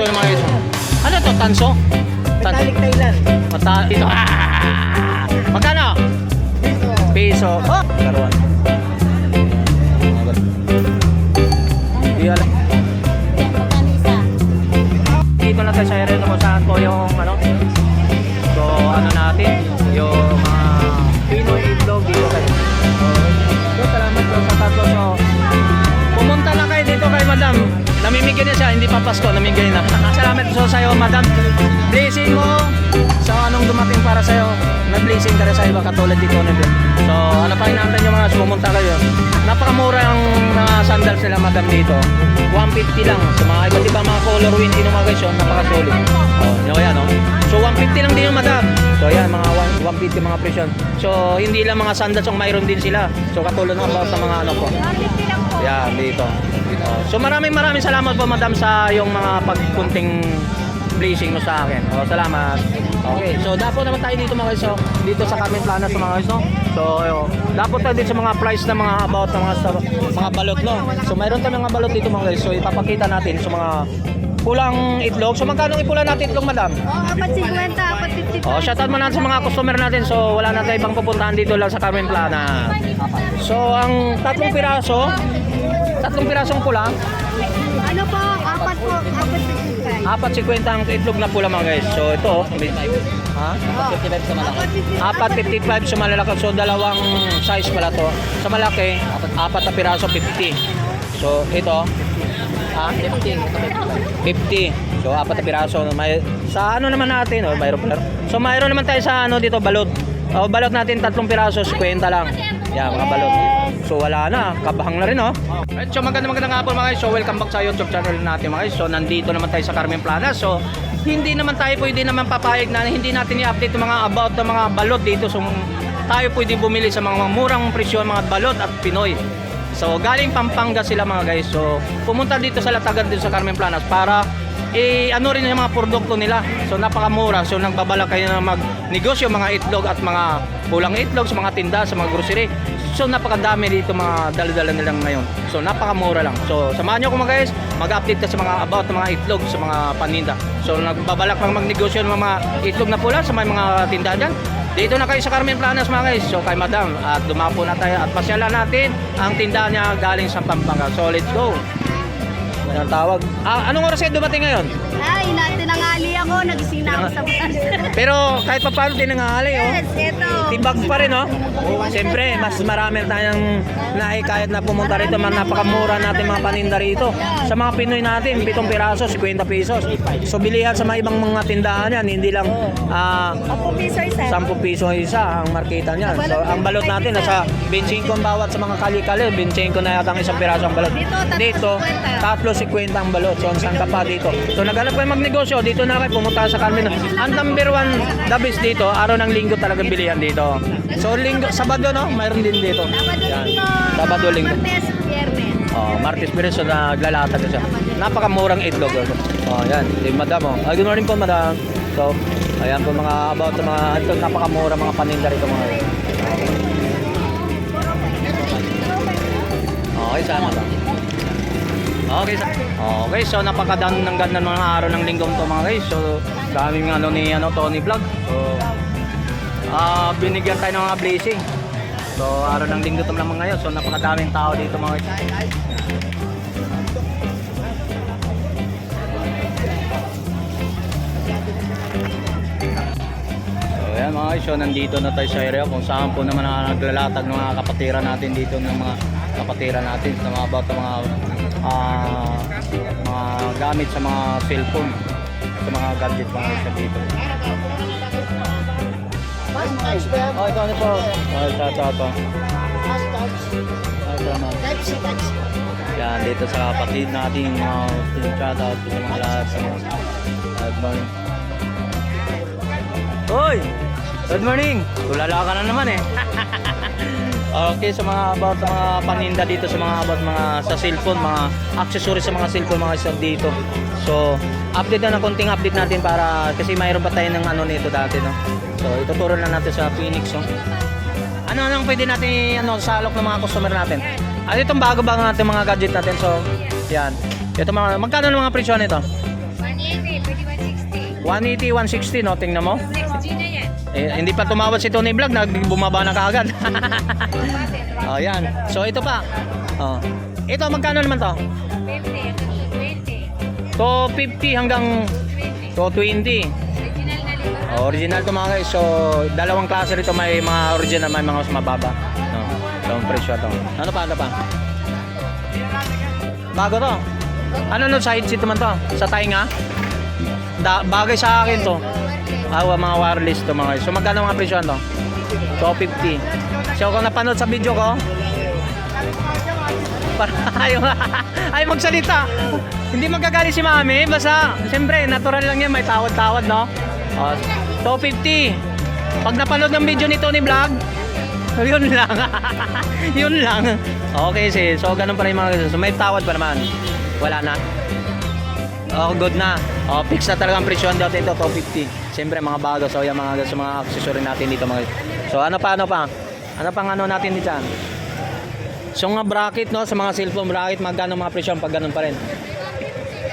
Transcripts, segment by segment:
dito yung mga guys. Ano to? Tanso? Tan Metallic Thailand. Mata ito. Ah! Magkano? Piso. Oh! Karuan. Di alam. Dito na tayo sa area kung saan po yung ano. So ano natin, yung mga Madam. Namimigay na siya, hindi pa Pasko, namimigay na. Salamat po sa iyo, Madam. Blessing mo sa anong dumating para sa iyo. Na-blessing ka rin sa iba katulad dito na So, ano pa inaantay nyo mga pumunta kayo. Napakamura ang mga sandals nila, Madam, dito. 150 lang. Sa mga iba't iba mga color wind, yung mga guys, yun, napakasulit. Oh, nyo yan, no? So, 150 lang din yung Madam. So, ayan, mga 1 150 mga presyon. So, hindi lang mga sandals ang mayroon din sila. So, katulad ng about sa mga ano po. Yan, dito. So maraming maraming salamat po madam sa yung mga pagkunting blessing mo sa akin. Oh, salamat. Okay, so dapat naman tayo dito mga guys. So, dito sa Carmen Plana sa mga no? So, yo, dapat tayo dito sa mga price ng mga about ng mga sa- mga balot, no? So, mayroon tayong mga balot dito mga guys. So, ipapakita natin sa mga pulang itlog. So, magkano ang ipula natin itlog, madam? Oh, apat 50, apat 55. Oh, shoutout mo natin sa mga customer natin. So, wala na tayo ibang pupuntahan dito lang sa Carmen Plana. So, ang tatlong piraso, tatlong pirasong pula, Ano po? Apat po, apat 55. apat 50 ang itlog na pula mga guys. So, ito, may, ha? Apat 55 sa Apat 55 sa malalaki. So, dalawang size pala to. Sa malaki, apat na piraso 50. So, ito, ha? 50. So, apat na piraso. May, sa ano naman natin, oh, mayroon pala. So, mayroon naman tayo sa ano dito, balot. Oh, balot natin tatlong piraso, 50 lang. Yan, mga balot. So, wala na. Kabahang na rin, oh. Alright, so magandang magandang hapon mga guys. So, welcome back sa YouTube channel natin mga guys. So, nandito naman tayo sa Carmen Plana. So, hindi naman tayo pwede naman papayag na hindi natin i-update mga about ng mga balot dito. So, tayo pwede bumili sa mga murang presyo mga balot at Pinoy. So galing Pampanga sila mga guys. So pumunta dito sa Latagan dito sa Carmen Planas para eh ano rin yung mga produkto nila. So napakamura. So nagbabala kayo na magnegosyo mga itlog at mga pulang itlog sa mga tinda, sa mga grocery. So napakadami dito mga dala-dala nilang ngayon. So napakamura lang. So samahan niyo ako mga guys, mag-update ka sa mga about ng mga itlog sa mga paninda. So nagbabalak lang magnegosyo ng mga itlog na pula sa may mga tindahan dyan. Dito na kayo sa Carmen Planas mga guys. So kay Madam at dumapo na tayo at pasyalan natin ang tindahan niya galing sa Pampanga. So let's go. Ano ang tawag? Ah, anong oras kayo dumating ngayon? Ay, natinangali ako. Nagising na ako sa bus. Pero kahit pa paano tinanghali oh. yes, eto. Tibag pa rin oh. Siyempre, mas marami tayong naikayat na pumunta rito. Man, napakamura natin mga paninda rito. Sa mga Pinoy natin, 7 piraso, 50 pesos. So bilihan sa mga ibang mga tindahan yan, hindi lang ah, Ako piso isa. 10 piso ang isa ang marketa niyan. So, ang balot natin nasa 25 ang bawat sa mga kali-kali. 25 na yata ang isang piraso ang balot. Dito, tatlo Dito, 50. tatlo 50 ang balot. So, saan ka pa dito? So, naghanap kayo magnegosyo. Dito na kayo, pumunta sa Carmen. Ang number one the best dito, araw ng linggo talagang bilihan dito. So, linggo, Sabado, no? Mayroon din dito. Sabado Yan. linggo. Sabado, linggo. Martes, Biyernes. Oh, Martes Pires, so naglalatag na siya. Napakamurang itlog. Oh, yan. Si Madam, oh. Ah, good morning po, Madam. So, ayan po mga about sa mga ito napakamura mga paninda rito mga. Okay, sama Madam. Okay, sa Okay, so napakadaan ng ganda ng araw ng linggong to mga guys. So, daming ano ni ano Tony Vlog. So, ah binigyan tayo ng mga blessing. So, araw ng linggo to naman ngayon. So, napakadaming tao dito mga guys. So ayan mga guys, so nandito na tayo sa area kung saan po naman naglalatag ng mga kapatira natin dito ng mga kapatira natin sa mga about mga ah, mga gamit sa mga cellphone sa mga gadget mga guys sa dito. Oh, ito ano po? Oh, ito, ito, ito. Oh, ito naman. Yan, dito sa kapatid natin, mga uh, shout out sa mga lahat sa mga good morning. Hoy! Good morning! Tulala ka na naman eh. okay, sa mga about sa mga paninda dito sa mga about mga sa cellphone, mga accessories sa mga cellphone mga isa dito. So, update na ng konting update natin para kasi mayroon pa tayo ng ano nito dati no. So, ituturo na natin sa Phoenix no. Ano anong pwede natin ano salok ng mga customer natin? Ano itong bago-bago natin mga gadget natin. So, yan. Ito mga magkano ng mga presyo nito? 180 180, 160, no? Tingnan mo. Next G na yan. Eh, hindi pa tumawad si Tony Vlog, nagbumaba na kaagad. oh, yan. So, ito pa. Oh. Ito, magkano naman to? 50, 20, To 50 hanggang 20. to 20. Original na lima. Oh, original to mga guys. So, dalawang klase rito. May mga original, may mga mas mababa. No. So, ang presyo to. Ano pa, ano pa? Bago to. Ano no, side seat naman to? Sa tainga? Da, bagay sa akin to. Ah, wa- mga wireless to mga guys. So, magkano mga presyo to? 250. So, kung napanood sa video ko, para ayaw, ayaw magsalita. Hindi magagalit si mami. Basta, siyempre, natural lang yan. May tawad-tawad, no? Oh, 250. Pag napanood ng video ni Tony Vlog, yun lang. yun lang. Okay, sis. So, ganun pa rin mga So, may tawad pa naman. Wala na. Oh, good na. Oh, fix na talaga ang presyon dito ito, 250. Siyempre, mga bago. So, yung mga, sa mga accessory natin dito. Mga, so, ano pa, ano pa? Ano pang ano natin dito? So, nga bracket, no? Sa mga cellphone bracket, magkano mga presyon pag ganun pa rin?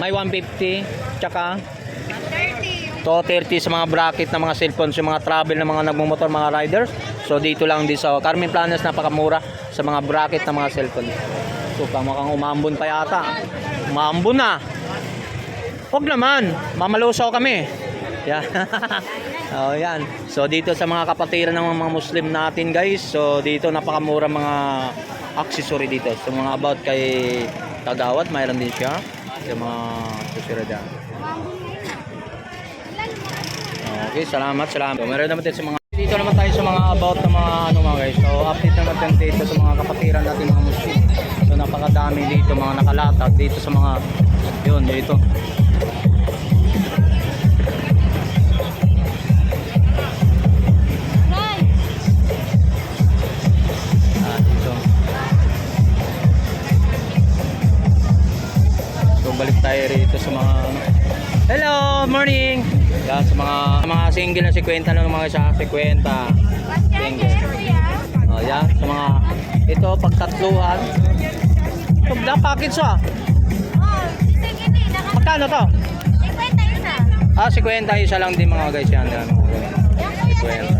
May 150, tsaka 30. to 30 sa mga bracket ng mga cellphone, sa mga travel ng mga nagmumotor, mga riders. So, dito lang din sa Carmen Planas, napakamura sa mga bracket ng mga cellphone. So, mukhang umambon pa yata. Umambon na. Huwag naman, mamalusaw kami. Yan. oh, yan. So dito sa mga kapatiran ng mga Muslim natin guys. So dito napakamura mga accessory dito. So mga about kay Kagawad, mayroon din siya. Sa mga accessory dyan. Okay, salamat, salamat. So, meron naman din sa mga dito naman tayo sa mga about ng mga ano mga guys. So update naman tayo dito sa mga kapatiran natin mga Muslim. So napakadami dito mga nakalatag dito sa mga yun dito. Ah, dito. So balik tayo rito sa mga ano. Hello, morning. Yan sa mga mga single na 50 ng mga sa 50. Single. Oh, yan sa mga ito pagtatluhan. Black package ah. Magkano to? Ah, 50 isa lang din mga guys yan. yan. 50.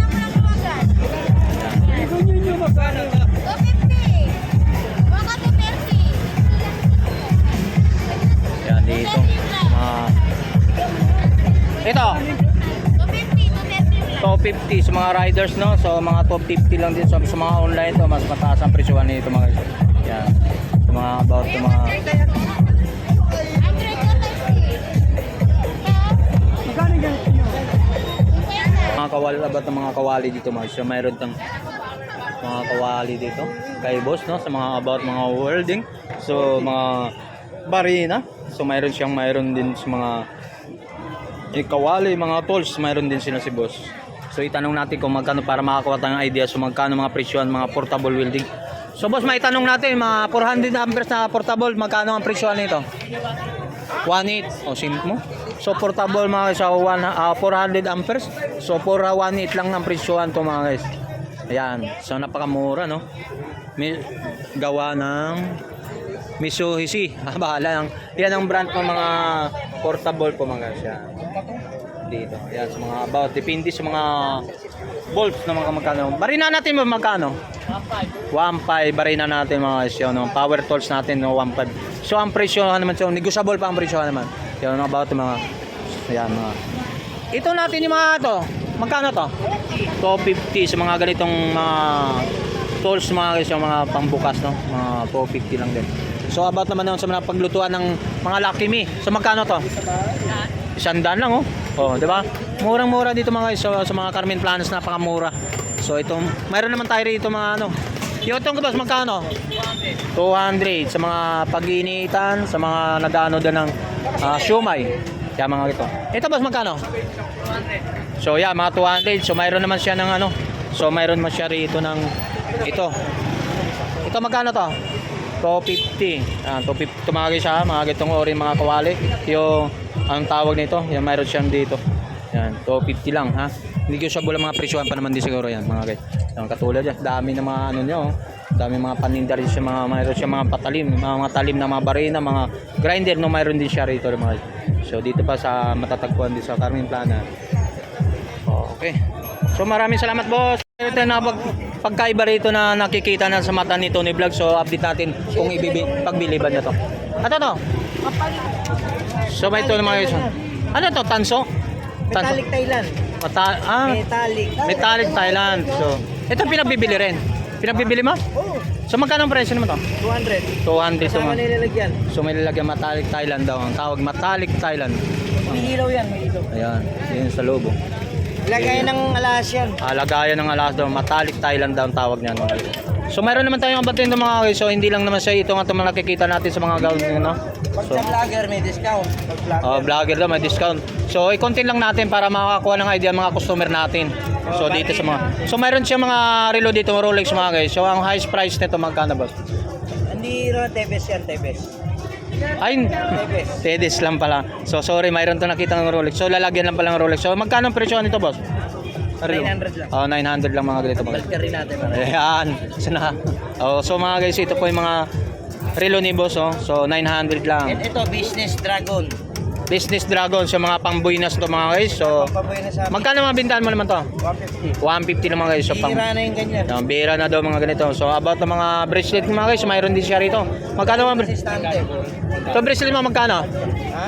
Yan dito. Mga ito, 250 sa mga riders no. So mga 250 lang din sa, sa mga online to mas mataas ang presyohan nito mga guys. Sa mga mga kawali about ng mga kawali dito mga so mayroon tang mga kawali dito. Kay boss no? Sa mga about mga welding. So mga barina so mayroon siyang mayroon din sa mga eh, kawali mga tools mayroon din sila si boss. So itanong natin kung magkano para makakuha tayong idea. So magkano mga presyohan mga portable welding so boss may tanong natin mga 400 amperes na portable magkano ang presyohan nito? 1.8 o sim mo? So portable mga guys so, one, ah, 400 amperes. So for ah, 1.8 lang ng presyohan to mga guys. Ayan. So napakamura no? May, gawa ng Mitsubishi. Ah, bahala yan ang brand ng mga portable po mga guys. Yan dito. Yan sa mga about depende sa mga bolts na mga magkano. Barina natin mo magkano? 1.5 barina natin mga yun, no? power tools natin no 1.5 so ang presyo naman so negotiable pa ang presyo naman. Yun about mga yan mga. Ito natin yung mga to. Magkano to? 250 sa mga ganitong mga tools mga yung mga pambukas no? Mga 250 lang din. So about naman yun sa mga paglutuan ng mga Lucky Me. So magkano to? Isang daan lang oh oh di ba murang mura dito mga guys so, sa mga Carmen Planas napakamura so itong mayroon naman tayo rito mga ano yung itong boss magkano 200 sa mga pag-iinitan sa mga nagano din ng ah, siomay kaya mga ito ito boss magkano So yeah, mga 200. So mayroon naman siya ng ano. So mayroon naman siya rito ng ito. Ito magkano to? 250. Ah, 250 tumagi siya, mga gitong ori mga kawali. Yung ang tawag nito, yung mayroon siyang dito. Yan, 250 lang ha. Hindi siya bula mga presyohan pa naman din siguro yan mga guys. Yung katulad yan, dami ng mga ano nyo. oh. Dami mga paninda rin siya, mga mayroon siya mga patalim, mga, mga talim na mga barina, mga grinder no mayroon din siya rito mga. So dito pa sa matatagpuan din sa Carmen Plana. Okay. So maraming salamat boss. Ito na pag, pagkaiba rito na nakikita na sa mata ni Tony Vlog. So update natin kung ibibi, pagbili ba niya to. Ano to? So may ito naman yun. Ano to? Tanso? Tanso. Metallic Thailand. Mata ah, Metallic. metallic Thailand. So ito pinagbibili rin. Pinagbibili mo? Oh, So magkano ang presyo naman to? 200. 200 so, Kasama nilalagyan. so may lalagyan metallic Thailand daw. Ang tawag metallic Thailand. May ilaw yan, may ilaw. Ayan, yun sa lobo. Lagay ng alas yan. Alagayan ng alas daw, metallic Thailand daw ang tawag niyan. So meron naman tayong abatin ng mga guys. So hindi lang naman siya ito nga itong nakikita natin sa mga gown no? Pag So, sa vlogger, may discount. Pag vlogger. oh, vlogger daw may discount. So i-content lang natin para makakuha ng idea mga customer natin. So dito sa mga So mayroon siya mga relo dito Rolex mga guys. So ang highest price nito magkano ba? Hindi ro Tebes yan, Tebes. Ay, Tebes. Tedes lang pala. So sorry, mayroon to nakita ng Rolex. So lalagyan lang pala ng Rolex. So magkano ang presyo nito, boss? Relo? 900 lang. Oh, 900 lang mga ganito mga. Balik rin natin. Ayan. So, na, oh, so mga guys, ito po yung mga relo ni boss. Oh. So 900 And lang. ito, Business Dragon. Business Dragon. So mga pang-buinas to mga guys. So sa magkano mga bintahan mo naman to? 150. 150 lang mga guys. So pang Hihira na yung ganyan. Yung bira na daw mga ganito. So about ng mga bracelet mga guys, mayroon din siya rito. Magkano mga bracelet? So bracelet mo magkano? Ha?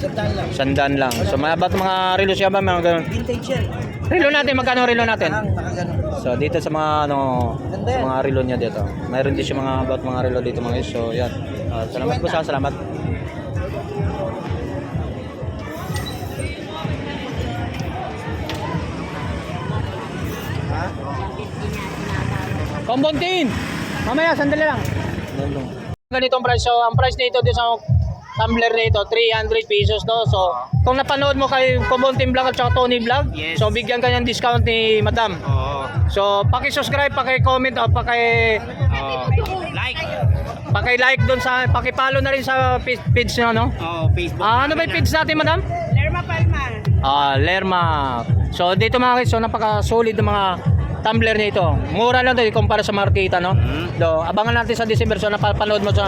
Sandal lang. Sandaan lang. So about mga relo siya ba mga ganun? Vintage yan. Relo natin, magkano relo natin? Ang. So dito sa mga ano Ganda sa yan. mga relo niya dito. Mayroon din siya mga about mga relo dito mga guys. So yan. Ah, salamat po sa salamat. Ha? Kombontin! Mamaya, sandali lang. Ganitong price. So, ang price nito din sa tumbler nito, 300 pesos no. So, kung napanood mo kay Kombontin Vlog at saka Tony Vlog, Yes. so bigyan ka ng discount ni Madam. Oo. So, paki-subscribe, paki-comment o paki Like. paki-like doon sa paki-follow na rin sa page page niyo no. Oh, Facebook. Ah, ano ba yung page natin, Madam? Lerma Palma. Ah, Lerma. So dito mga guys, so napaka-solid ng mga tumbler nito. Mura lang 'to kumpara sa marketa, no? Do, abangan natin sa December so napapanood mo sa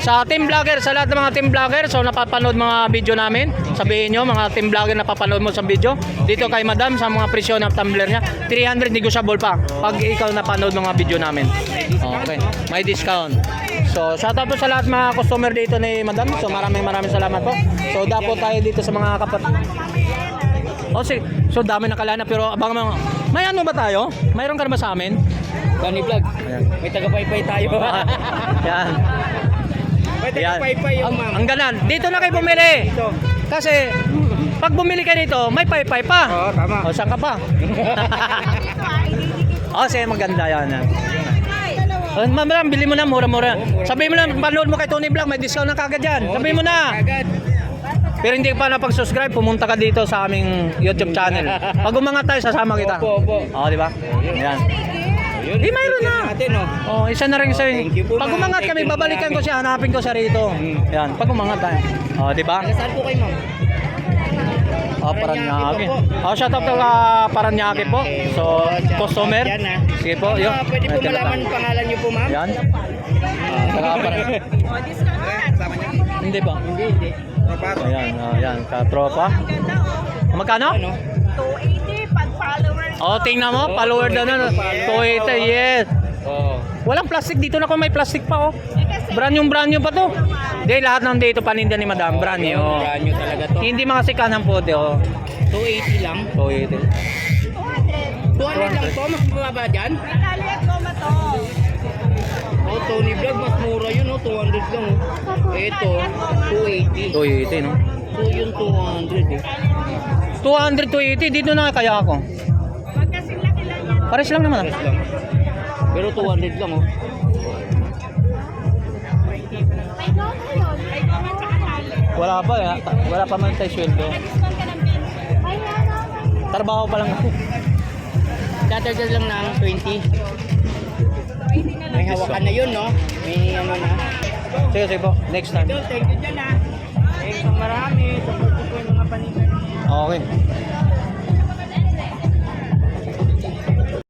sa team vlogger, sa lahat ng mga team vlogger, so napapanood mga video namin. Sabihin nyo, mga team vlogger napapanood mo sa video. Dito kay Madam sa mga presyo ng tumbler niya, 300 negotiable pa pag ikaw napanood mga video namin. Okay, may discount. So, shout out po sa lahat mga customer dito ni Madam. So, maraming maraming salamat po. So, dapo tayo dito sa mga kapat o sige, so dami na kalana pero abang mga may ano ba tayo? Mayroon ka na ba sa amin? Gani vlog. Ayan. May taga-paypay tayo. Yan. May Yan. taga-paypay yung Ang, ma'am. ang ganan. Dito na kayo bumili. Ito. Kasi pag bumili ka dito, may paypay pa. Oo, tama. O saan ka pa? o sige, maganda yan. yan. Oh, Ma'am, bili mo na, mura-mura. Sabi mo na, panood mo kay Tony Vlog, may discount na kagad yan. Sabi mo na. Agad. Pero hindi pa napag-subscribe, pumunta ka dito sa aming YouTube channel. Pag umangat tayo, sasama kita. Opo, opo. Oo, di ba? Ayan. Yun. Eh, mayroon na. Natin, oh. Oh, isa na rin sa Thank you po, Pag umangat kami, babalikan ko siya, hanapin ko siya rito. Mm. Yan, pag umangat tayo. Oh, di ba? Saan po kayo, ma'am? Oh, Paranaque po Oh, shout out to ka Paranaque po. So, customer. Yan, ah. Sige po, yun. Ah, Pwede po malaman pangalan niyo po, ma'am? Yan. Ah, taga Paranaque. Hindi ba? Hindi, hindi. Trabaho. Ayan, oh, yan, katropa. Magkano? Ano? 280 pag follower. Oh, tingnan mo, Oh, follower daw na. 280, yes. Oo. Walang plastic dito na kung may plastic pa oh. Brand yung brand new pa to. Hindi, lahat ng dito paninda ni Madam, brand new. Brand new talaga to. Hindi mga sikanan po, oh. 280 lang. 280. 200. 200 lang to, mas bumaba dyan. Italian goma to. Oh, Tony Vlog, mas mura yun, oh, 200 lang. Oh. Ito, 280. 280, no? So, yun 200 eh. 200, 280, dito na kaya ako. Pares lang naman. Pares lang. Pero 200 lang, oh. Wala pa, eh. wala pa man tayo sweldo. Discount ka ng 20. Ay? Trabaho pa lang ako. Dadagal lang ng 20. May hawakan na yun, no? May ano na. Sige, sige po. Next time. thank you dyan, ah. Thank you marami. Yung mga paninda. Okay.